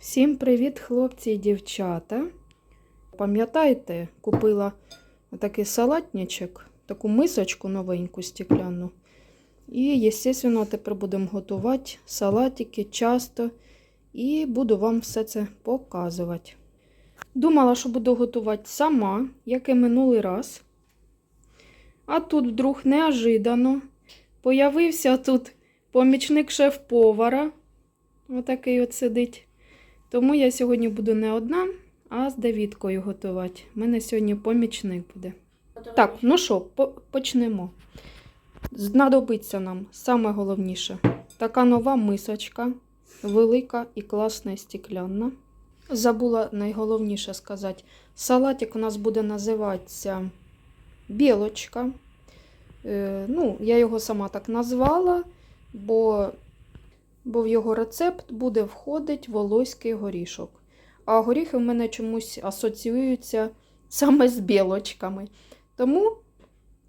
Всім привіт, хлопці і дівчата. Пам'ятаєте, купила такий салатничок, таку мисочку новеньку стекляну. І, звісно, тепер будемо готувати салатики часто і буду вам все це показувати. Думала, що буду готувати сама, як і минулий раз. А тут вдруг неожиданно появився тут помічник шеф-повара. Отакий от сидить. Тому я сьогодні буду не одна, а з Давідкою готувати. У мене сьогодні помічник буде. Так, ну що, по- почнемо. Знадобиться нам саме головніше така нова мисочка, велика і класна і стекляна. Забула найголовніше сказати. Салатик у нас буде називатися білочка. Е, ну, я його сама так назвала, бо бо в його рецепт буде входити волоський горішок. А горіхи в мене чомусь асоціюються саме з білочками. Тому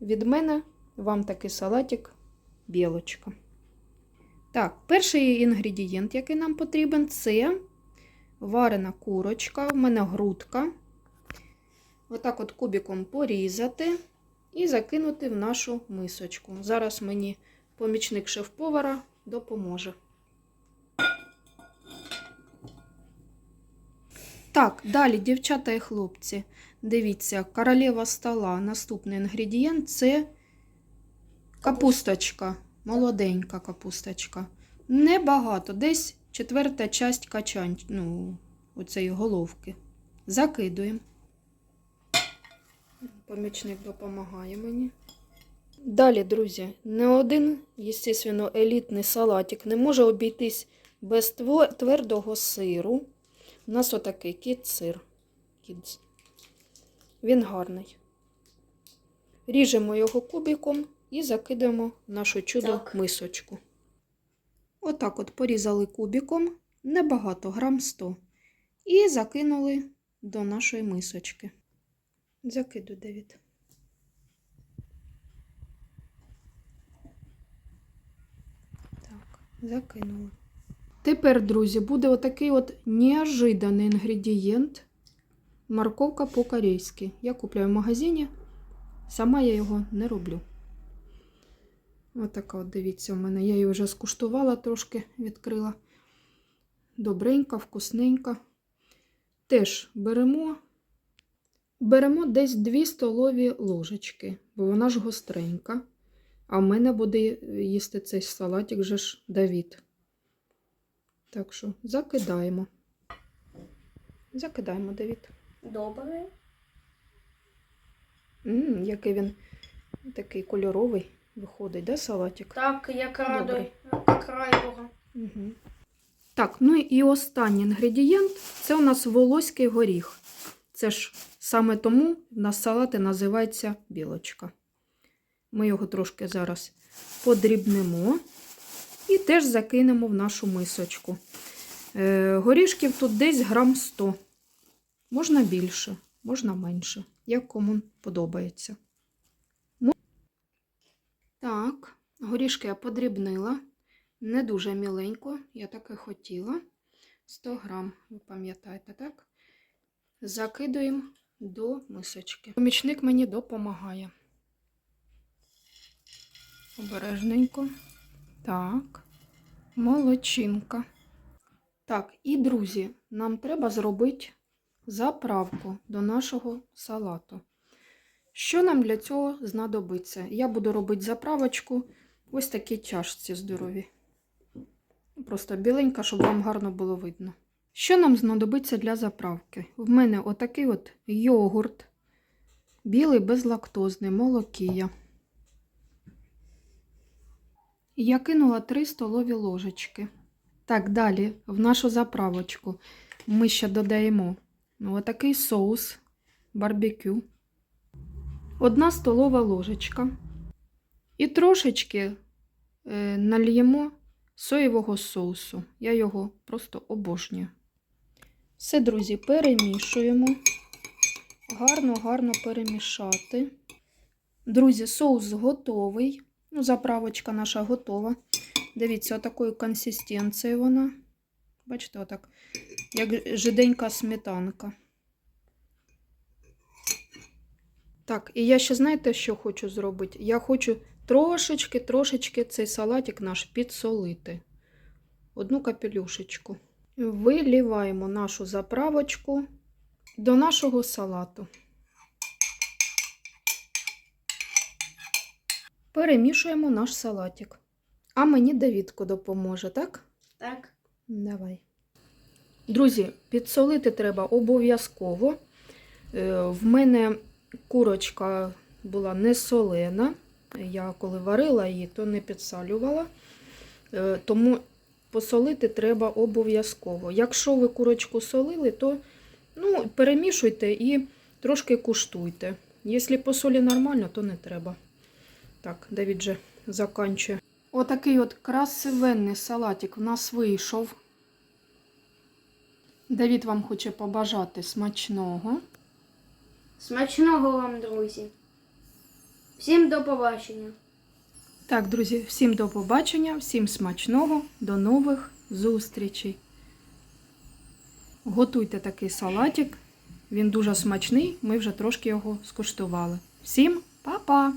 від мене вам такий салатик білочка. Так, перший інгредієнт, який нам потрібен, це варена курочка. У мене грудка. Отак от кубиком порізати і закинути в нашу мисочку. Зараз мені помічник шеф-повара допоможе. Так, далі, дівчата і хлопці, дивіться, королева стола. Наступний інгредієнт це капусточка, молоденька капусточка. Небагато, десь четверта часть качань, ну, оцеї головки. Закидуємо. Помічник допомагає мені. Далі, друзі, не один, звісно, елітний салатик не може обійтись без твердого сиру. У нас отакий кіт-сир. Кідс. Він гарний. Ріжемо його кубиком і закидаємо в нашу чудо Так. мисочку. Отак от порізали кубиком, небагато, грам 100. І закинули до нашої мисочки. Закидуй, Давід. Так, закинули. Тепер, друзі, буде отакий от неожиданий інгредієнт. Морковка по-корейськи. Я купляю в магазині. Сама я його не роблю. Отака от, дивіться, у мене. Я її вже скуштувала, трошки відкрила. Добренька, вкусненька. Теж беремо, беремо десь 2 столові ложечки, бо вона ж гостренька. А в мене буде їсти цей салатик вже ж Давід. Так що закидаємо. Закидаємо, Давід. Добре. М, який він такий кольоровий виходить, да, салатик? Так, як радий, як райдуга. Угу. Так, ну і останній інгредієнт це у нас волоський горіх. Це ж саме тому в нас салати називається білочка. Ми його трошки зараз подрібнемо і теж закинемо в нашу мисочку. Е, горішків тут десь грам 100. Можна більше, можна менше, як кому подобається. Так, горішки я подрібнила. Не дуже міленько, я так і хотіла. 100 грам, ви пам'ятаєте, так? Закидуємо до мисочки. Помічник мені допомагає. Обережненько. Так, молодчинка. Так, і, друзі, нам треба зробити заправку до нашого салату. Що нам для цього знадобиться? Я буду робити заправочку ось такій чашці здорові. Просто біленька, щоб вам гарно було видно. Що нам знадобиться для заправки? В мене отакий от йогурт, білий безлактозний, молокія. Я кинула 3 столові ложечки. Так, далі в нашу заправочку ми ще додаємо ну, отакий соус барбекю. Одна столова ложечка. І трошечки е, нальємо соєвого соусу. Я його просто обожнюю. Все, друзі, перемішуємо. Гарно, гарно перемішати. Друзі, соус готовий. Ну, заправочка наша готова. Дивіться, отакої консистенції вона. Бачите, отак, як жиденька сметанка. Так, і я ще знаєте, що хочу зробити? Я хочу трошечки, трошечки цей салатик наш підсолити. Одну капелюшечку. Виліваємо нашу заправочку до нашого салату. Перемішуємо наш салатик. А мені Давідко допоможе, так? Так. Давай. Друзі, підсолити треба обов'язково. Е, В мене курочка була не солена. Я коли варила її, то не підсалювала. Е, Тому посолити треба обов'язково. Якщо ви курочку солили, то ну, перемішуйте і трошки куштуйте. Якщо по солі нормально, то не треба. Так, Давід вже заканчує. Отакий от красивенний салатик в нас вийшов. Давід вам хоче побажати смачного. Смачного вам, друзі. Всім до побачення. Так, друзі, всім до побачення, всім смачного, до нових зустрічей. Готуйте такий салатик. Він дуже смачний, ми вже трошки його скуштували. Всім па-па!